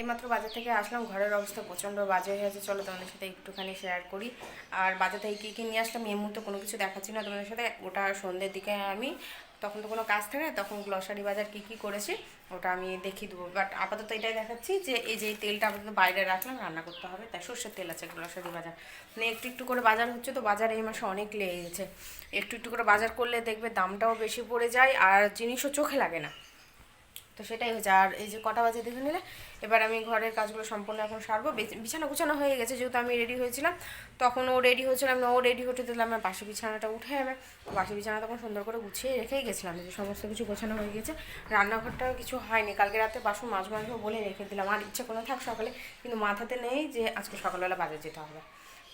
এইমাত্র বাজার থেকে আসলাম, ঘরের অবস্থা প্রচণ্ড বাজে হয়ে আছে। চলো তোমাদের সাথে একটুখানি শেয়ার করি। আর বাজার থেকে কী কী নিয়ে আসলাম, এই মুহূর্তে কোনো কিছু দেখাচ্ছি না তোমাদের সাথে। ওটা সন্ধ্যের দিকে আমি, তখন তো কোনো কাজ থাকে না, তখন গ্লসারি বাজার কী কী করেছি, ওটা আমি দেখিয়ে দেবো। বাট আপাতত এটাই দেখাচ্ছি যে, এই যে তেলটা আপাতত বাইরে রাখলাম, রান্না করতে হবে, তাই সর্ষের তেল আছে গ্লসারি বাজার। মানে একটু একটু করে বাজার হচ্ছে তো, বাজার এই মাসে অনেক লেগে গেছে একটু একটু করে বাজার করলে দেখবে দামটাও বেশি পড়ে যায়, আর জিনিসও চোখে লাগে না। তো সেটাই হয়েছে। আর এই যে কটা বাজে দেখে নিলে, এবার আমি ঘরের কাজগুলো সম্পূর্ণ এখন সারবো। বিছ- বিছানা গুছানো হয়ে গেছে, যেহেতু আমি রেডি হয়েছিলাম তখন ও রেডি হয়েছিলাম ও রেডি হতে দিলাম আমার পাশে বিছানাটা উঠে আমি পাশে বিছানা তখন সুন্দর করে গুছিয়ে রেখেই গেছিলাম। যে সমস্ত কিছু গোছানো হয়ে গেছে। রান্নাঘরটাও কিছু হয়নি। কালকে রাতে বাসন মাছ মাংস বলে রেখে দিলাম। আর ইচ্ছে কোনো থাক সকালে, কিন্তু মাথাতে নেই যে আজকে সকালবেলা বাজার যেতে হবে।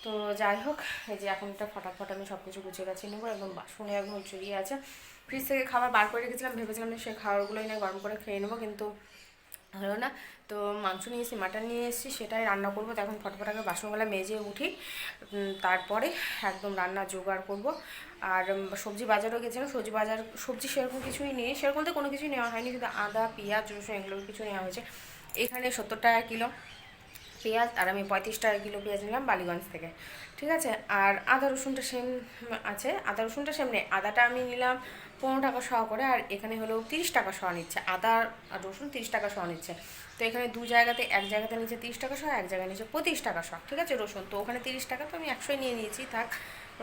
তো যাই হোক, এই যে এখন একটা ফটাফট আমি সব কিছু গুছিয়ে গেছি নেব। একদম বাসনে একদম চুরিয়ে আছে। ফ্রিজ থেকে খাবার বার করে রেখেছিলাম, ভেবেছিলাম যে সেই খাবারগুলোই না গরম করে খেয়ে নেব, কিন্তু হলো না। তো মাংস নিয়ে এসেছি, মাটন নিয়ে এসেছি, সেটাই রান্না করব। তো এখন ফটফট আগে বাসনগুলো মেজে উঠি তারপরে একদম রান্না জোগাড় করব। আর সবজি বাজারও গেছিলাম সবজি বাজার, সবজি সেরকম কিছুই নেই, সেরকম তো কোনো কিছুই নেওয়া হয়নি কিন্তু আদা, পেঁয়াজ, রসুন এগুলো কিছু নেওয়া হয়েছে। এখানে সত্তর টাকা কিলো। পেঁয়াজ আর আমি পঁয়ত্রিশ টাকা কিলো পেঁয়াজ নিলাম বালিগঞ্জ থেকে। ঠিক আছে? আর আদা, রসুনটা সেম আছে। আদা, রসুনটা সেম নেই আদাটা আমি নিলাম পনেরো টাকা সহ করে আর এখানে হলো তিরিশ টাকা সহ নিচ্ছে। আদা আর রসুন তিরিশ টাকা সহ নিচ্ছে। তো এখানে দু জায়গাতে, এক জায়গাতে নিচ্ছে তিরিশ টাকা সহ এক জায়গায় নিচ্ছে পঁচিশ টাকা সহ ঠিক আছে, রসুন? তো ওখানে তিরিশ টাকা তো আমি একশোই নিয়ে নিয়েছি। থাক,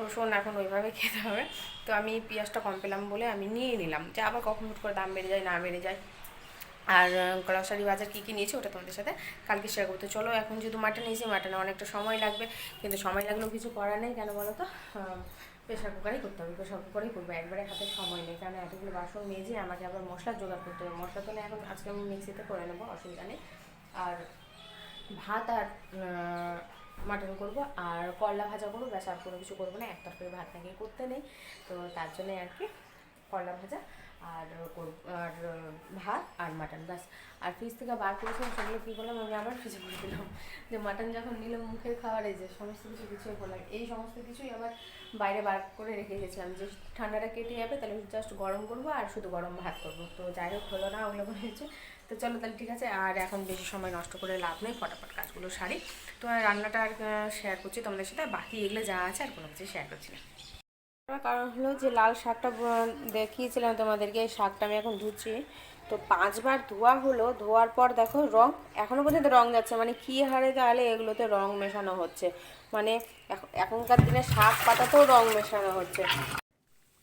রসুন এখন ওইভাবে খেতে হবে। তো আমি পেঁয়াজটা কম পেলাম বলে আমি নিয়ে নিলাম। যে আবার কখন হুট করে দাম বেড়ে যায়, না বেড়ে যায় আর গ্রসারি বাজার কী কী নিয়েছি ওটা তোমাদের সাথে কালকে শেয়ার করতে চলো এখন যেহেতু মাটন নিয়েছি মাটনে অনেকটা সময় লাগবে, কিন্তু সময় লাগলেও কিছু করার নেই, কেন বলো তো? প্রেশার কুকারেই করতে হবে প্রেশার কুকারেই করব, একবারে হাতে সময় নেই, কারণ এতগুলো বাসন মেজে আমাকে আবার মশলা জোগাড় করতে হবে। মশলা তো এখন আজকে আমি মিক্সিতে করে নেব, অসুবিধা নেই। আর ভাত আর মাটন করব, আর করলা ভাজা করব, ব্যাস আর কোনো কিছু করব না, এক তরকারি ভাত নাকি করতে নেই। তো তার জন্যে আর কি করলা ভাজা আর আর ভাত আর মাটন, ব্যাস। আর ফ্রিজ থেকে বার করেছিলাম, সেগুলো কী করলাম, আমি আবার ফ্রিজে করে দিলাম। যে মাটন যখন নিলাম মুখের খাবার, যে সমস্ত কিছু গুছিয়ে করলাম, এই সমস্ত কিছুই আবার বাইরে বার করে রেখে গেছিলাম। যে ঠান্ডাটা কেটে যাবে, তাহলে জাস্ট গরম করব আর শুধু গরম ভাত করব। তো যাই হোক, হলো না, ওগুলো হয়েছে। তো চলো তাহলে ঠিক আছে, আর এখন বেশি সময় নষ্ট করে লাভ নেই, ফটাফট কাজগুলো সারি। তো রান্নাটা আর শেয়ার করছি তোমাদের সাথে, বাকি এগুলো যা আছে আর কোনো কিছু শেয়ার করছি না। কারণ হলো যে লাল শাকটা দেখিয়েছিলাম তোমাদেরকে, এই শাকটা আমি এখন ধুচ্ছি। তো পাঁচবার ধোয়া হলো, ধোয়ার পর দেখো রং এখনও পর্যন্ত রং যাচ্ছে মানে কী হারে তাহলে এগুলোতে রং মেশানো হচ্ছে। মানে এখন- এখনকার দিনে শাক পাতাতেও রং মেশানো হচ্ছে।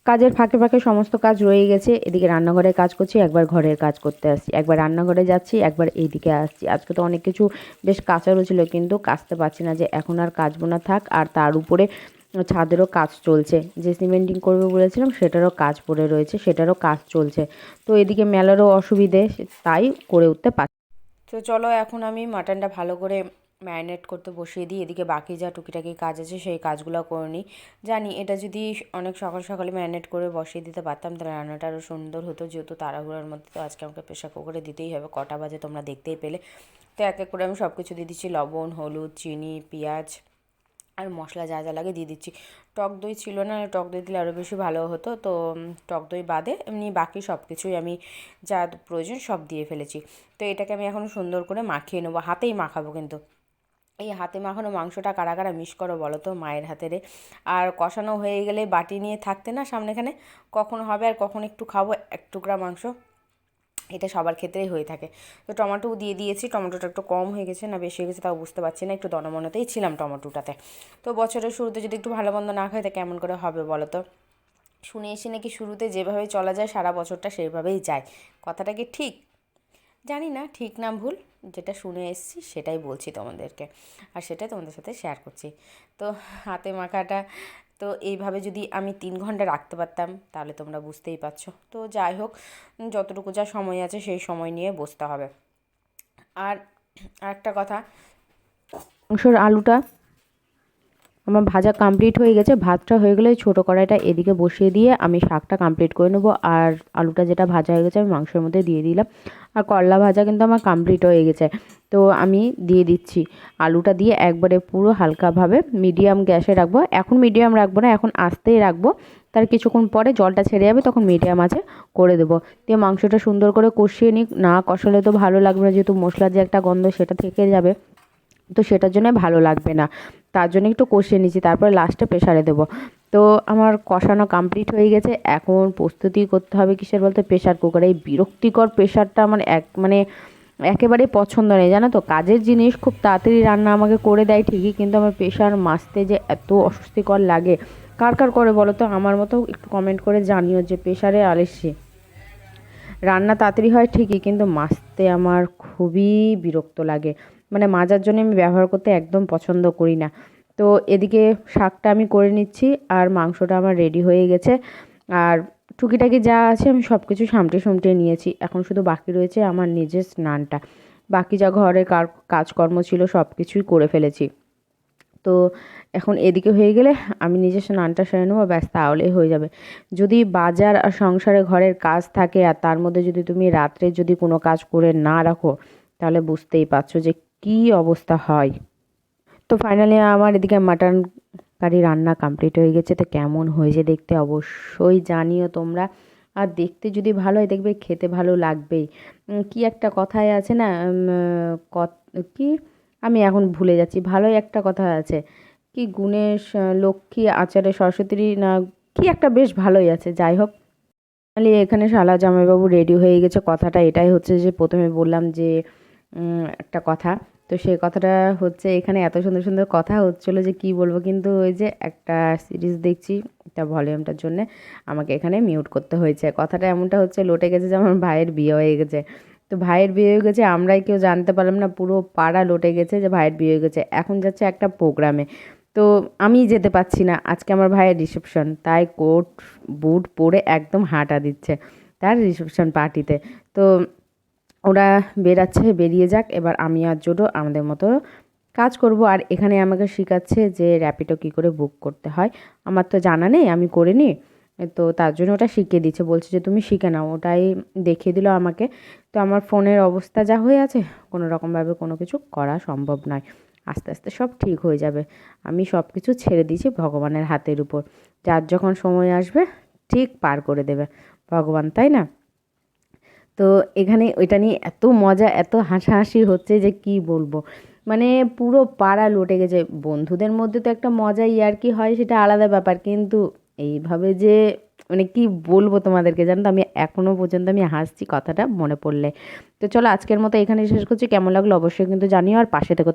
কাজের ফাঁকে ফাঁকে সমস্ত কাজ রয়ে গেছে, এদিকে রান্নাঘরের কাজ করছি, একবার ঘরের কাজ করতে আসছি। একবার রান্নাঘরে যাচ্ছি, একবার এইদিকে আসছি। আজকে তো অনেক কিছু বেশ কাচারও ছিল, কিন্তু কাচতে পারছি না যে এখন আর কাচবো না, থাক, আর তার উপরে ছাদেরও কাজ চলছে। যে সিমেন্টিং করবে বলেছিলাম, সেটারও কাজ পড়ে রয়েছে, সেটারও কাজ চলছে। তো এদিকে মেলারও অসুবিধে, তাই করে উঠতে পারছি তো চলো এখন আমি মাটনটা ভালো করে ম্যারিনেট করতে বসিয়ে দিই। এদিকে বাকি যা টুকিটাকি কাজ আছে, সেই কাজগুলো করে নিই। জানি এটা যদি অনেক সকাল সকালে ম্যারিনেট করে বসিয়ে দিতে পারতাম, তাহলে রান্নাটা আরও সুন্দর হতো, যেহেতু তাড়াহুড়ার মধ্যে তো আজকে আমাকে প্রেশার কুকারে দিতেই হবে। কটা বাজে তোমরা দেখতেই পেলে। তো এক এক করে আমি সব কিছু দিয়ে দিচ্ছি। লবণ, হলুদ, চিনি, পেঁয়াজ আর মশলা যা যা লাগে দিয়ে দিচ্ছি। টক দই ছিল না, টক দই দিলে আরও বেশি ভালো হতো, তো টক দই বাদে এমনি বাকি সব কিছুই আমি যা প্রয়োজন সব দিয়ে ফেলেছি। তো এটাকে আমি এখন সুন্দর করে মাখিয়ে নেব, হাতেই মাখাবো কিন্তু। এই হাতে মাখানো মাংসটা কারা কারা মিস করো বলো তো মায়ের হাতের আর কষানো হয়ে গেলে বাটি নিয়ে থাকতে না সামনেখানে, কখন হবে আর কখন একটু খাব, এক টুকরা মাংস। এটা সবার ক্ষেত্রেই হয়ে থাকে। তো টমেটোও দিয়ে দিয়েছি, টমেটোটা একটু কম হয়ে গেছে, না বেশি হয়ে গেছে তাও বুঝতে পারছি না, একটু দনমনতেই ছিলাম টমেটোটাতে। তো বছরের শুরুতে যদি একটু ভালো মন্দ না খাই, তা কেমন করে হবে বলো তো? শুনে এসে নাকি শুরুতে যেভাবে চলা যায়, সারা বছরটা সেইভাবেই যায়। কথাটা কি ঠিক? জানি না, ঠিক না ভুল, যেটা শুনে এসেছি সেটাই বলছি তোমাদেরকে। আর সেটাই তোমাদের সাথে শেয়ার করছি। তো হাতে মাখাটা তো এইভাবে যদি আমি তিন ঘণ্টা রাখতে পারতাম, তাহলে তোমরা বুঝতেই পারছ। তো যাই হোক, যতটুকু যা সময় আছে সেই সময় নিয়ে বসতে হবে। আর একটা কথা আলুটা আমার ভাজা কমপ্লিট হয়ে গেছে, ভাতটা হয়ে গেলে ছোটো কড়াইটা এদিকে বসিয়ে দিয়ে আমি শাকটা কমপ্লিট করে নেব। আর আলুটা যেটা ভাজা হয়ে গেছে, আমি মাংসের মধ্যে দিয়ে দিলাম। আর করলা ভাজা কিন্তু আমার কমপ্লিট হয়ে গেছে। তো আমি দিয়ে দিচ্ছি আলুটা দিয়ে একবারে পুরো হালকাভাবে মিডিয়াম গ্যাসে রাখব। এখন মিডিয়াম রাখব না, এখন আস্তেই রাখব। তার কিছুক্ষণ পরে জলটা ছেড়ে যাবে, তখন মিডিয়াম আছে, করে দেবো। দিয়ে মাংসটা সুন্দর করে কষিয়ে নিই না কষালে তো ভালো লাগবে না, যেহেতু মশলার যে একটা গন্ধ, সেটা থেকে যাবে। তো সেটার জন্য ভালো লাগবে না। তার জন্য একটু কষিয়ে নিচ্ছি, তারপরে লাস্টে প্রেশারে দেবো। তো আমার কষানো কমপ্লিট হয়ে গেছে। এখন প্রস্তুতি করতে হবে কিসের বলতে? প্রেশার কুকার এই বিরক্তিকর প্রেশারটা আমার এক মানে একেবারে পছন্দ নেই, জানো তো? কাজের জিনিস খুব তাড়াতাড়ি রান্না আমাকে করে দেয় ঠিকই, কিন্তু আমার প্রেশার মাছতে যে এত অস্বস্তিকর লাগে। কার কার করে বলো তো? আমার মতো একটু কমেন্ট করে জানিও যে প্রেশারে আলস্যি রান্না তাড়াতাড়ি হয় ঠিকই, কিন্তু মাছতে আমার খুবই বিরক্ত লাগে। মানে মাজার জন্য আমি ব্যবহার করতে একদম পছন্দ করি না। তো এদিকে শাকটা আমি করে নিচ্ছি আর মাংসটা আমার রেডি হয়ে গেছে। আর টুকিটাকি যা আছে আমি সব কিছু সামটে সামটে নিয়েছি। এখন শুধু বাকি রয়েছে আমার নিজের স্নানটা। বাকি যা ঘরে কার- কাজকর্ম ছিল সব কিছুই করে ফেলেছি। তো এখন এদিকে হয়ে গেলে আমি নিজের স্নানটা সেরে নেব, ব্যাস তাহলেই হয়ে যাবে। যদি বাজার আর সংসারে ঘরের কাজ থাকে আর তার মধ্যে যদি তুমি রাত্রে যদি কোনো কাজ করে না রাখো, তাহলে বুঝতেই পারছ যে কী অবস্থা হয়? তো ফাইনালি আমার এদিকে মাটন কারি রান্না কমপ্লিট হয়ে গেছে। তো কেমন হয়েছে দেখতে অবশ্যই জানিও তোমরা। আর দেখতে যদি ভালো হয়, দেখবে খেতে ভালো লাগবেই। কি একটা কথায় আছে না কি? আমি এখন ভুলে যাচ্ছি, ভালোই একটা কথা আছে। কি গুণেশ, লক্ষ্মী, আচারে সরস্বতী, না কি একটা বেশ ভালোই আছে। যাই হোক তাহলে এখানে শালা জামাইবাবু রেডি হয়ে গেছে। কথাটা এটাই হচ্ছে যে, প্রথমে বললাম যে একটা কথা। তো সেই কথাটা হচ্ছে এখানে এত সুন্দর সুন্দর কথা হচ্ছিল যে কি বলব? কিন্তু ওই যে একটা সিরিজ দেখছি, একটা ভলিউমটার জন্যে আমাকে এখানে মিউট করতে হয়েছে। কথাটা এমনটা হচ্ছে, লোটে গেছে যে আমার ভাইয়ের বিয়ে হয়ে গেছে। তো ভাইয়ের বিয়ে হয়ে গেছে, আমরাই কেউ জানতে পারলাম না, পুরো পাড়া লোটে গেছে যে ভাইয়ের বিয়ে হয়ে গেছে। এখন যাচ্ছে একটা প্রোগ্রামে তো আমি যেতে পারছি না, আজকে আমার ভাইয়ের রিসেপশন তাই কোট, বুট পরে একদম হাঁটা দিচ্ছে তার রিসেপশন পার্টিতে তো ওরা বেরাচ্ছে বেরিয়ে যাক। এবার আমি আর জোডো আমাদের মতো কাজ করব। আর এখানে আমাকে শেখাচ্ছে যে র্যাপিডো কী করে বুক করতে হয়। আমার তো জানা নেই, আমি করিনি তো তার জন্য ওটা শিখিয়ে দিচ্ছে। বলছে যে, তুমি শিখে নাও। ওটাই দেখিয়ে দিল আমাকে। তো আমার ফোনের অবস্থা যা হয়ে আছে, কোনো রকমভাবে কোনো কিছু করা সম্ভব নয়। আস্তে আস্তে সব ঠিক হয়ে যাবে। আমি সব কিছু ছেড়ে দিয়েছি ভগবানের হাতের উপর। যার যখন সময় আসবে, ঠিক পার করে দেবে। ভগবান, তাই না? তো এখানে ওইটা নিয়ে এত মজা, এত হাসাহাসি হচ্ছে যে কি বলব? মানে পুরো পাড়া লুটে গেছে। বন্ধুদের মধ্যে তো একটা মজাই ইয়ার্কি হয়, সেটা আলাদা ব্যাপার। কিন্তু এইভাবে যে মানে কি বলব তোমাদেরকে জানো তো, আমি এখনও পর্যন্ত আমি হাসছি কথাটা মনে পড়লে। তো চলো আজকের মতো এখানে শেষ করছি। কেমন লাগল অবশ্যই কিন্তু জানিও, আর পাশে থেকে।